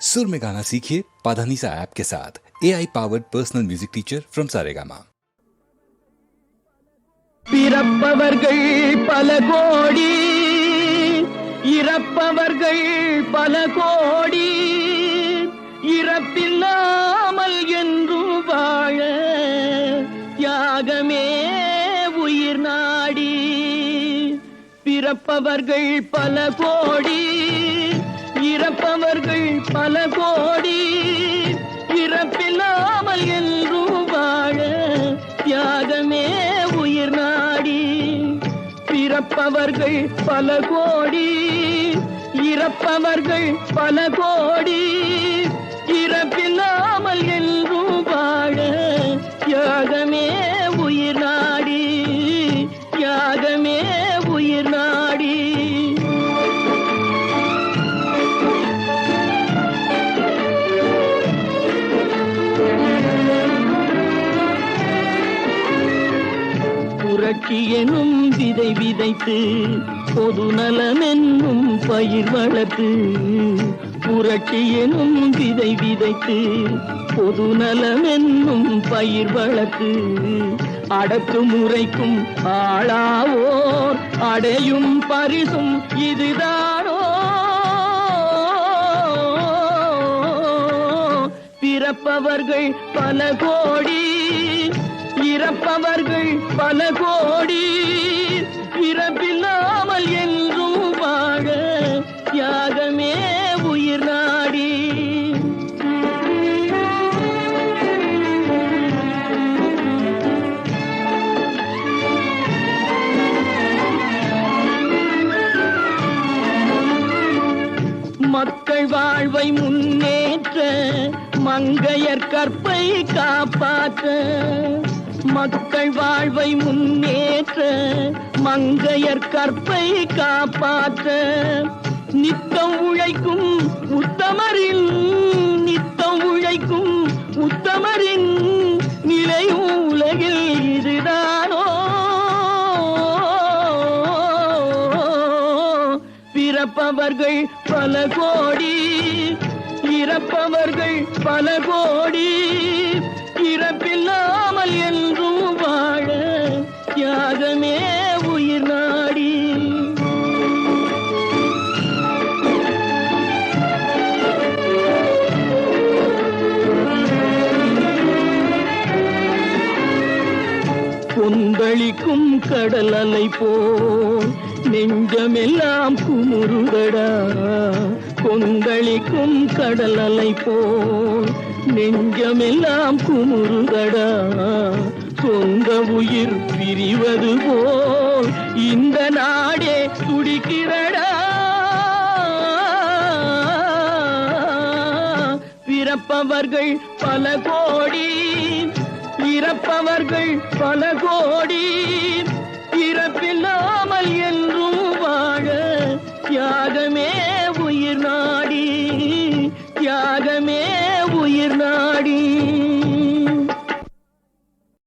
सुर में गाना सीखिए पाधानीसा ऐप के साथ A I powered personal music teacher from Saregama பிறப்பவர்கள் பல கோடி இறப்பவர்கள் பல கோடி இறப்பில்லாமல் என்றும் வாழ தியாகமே உயிர் நாடி பிறப்பவர்கள் பல கோடி இறப்பவர்கள் பல கோடி. இறப்பில்லாமல் என்றும் வாழ தியாகமே உயிர் நாடி. பிறப்பவர்கள் பல கோடி. இறப்பவர்கள் பல கோடி. இறப்பில்லாமல் என்றும் வாழ தியாகமே உயிர் நாடி. தியாகமே உயிர் நாடி புரட்சி எனும் விதை விதைத்து பொது நலமென்னும் பயிர் வளர்த்து புரட்சி எனும் விதை விதைத்து பொது நலமென்னும் பயிர் வளர்த்து அடக்கு முறைக்கும் ஆளாவோர் அடையும் பரிசும் இதுதானோ? பிறப்பவர்கள் பல கோடி பிறப்பவர்கள் பல கோடி. பிறப்பில்லாமல் என்றும் வாழ தியாகமே உயிர் நாடி. மக்கள் வாழ்வை முன்னேற்ற மங்கையர் கற்பை காப்பாற்ற மக்கள் வாழ்வை முன்னேற்ற மங்கையர் கற்பை காப்பாற்ற. நித்தம் உழைக்கும் உத்தமரின் நித்தம் உழைக்கும் உத்தமரின் நிலை உலகில் இதுதானோ? பிறப்பவர்கள் பல கோடி இறப்பவர்கள் பல கோடி இறப்பில்லாமல் கொந்தளிக்கும் கடல் அலை போல் நெஞ்சமெல்லாம் குமுறுதடா. கொந்தளிக்கும் கடல் அலை போல் நெஞ்சமெல்லாம் குமுறுதடா. சொந்த உயிர் பிரிவது போல் இந்த நாடே துடிக்கிறடா. பிறப்பவர்கள் பல கோடி பிறப்பவர்கள் பல கோடி.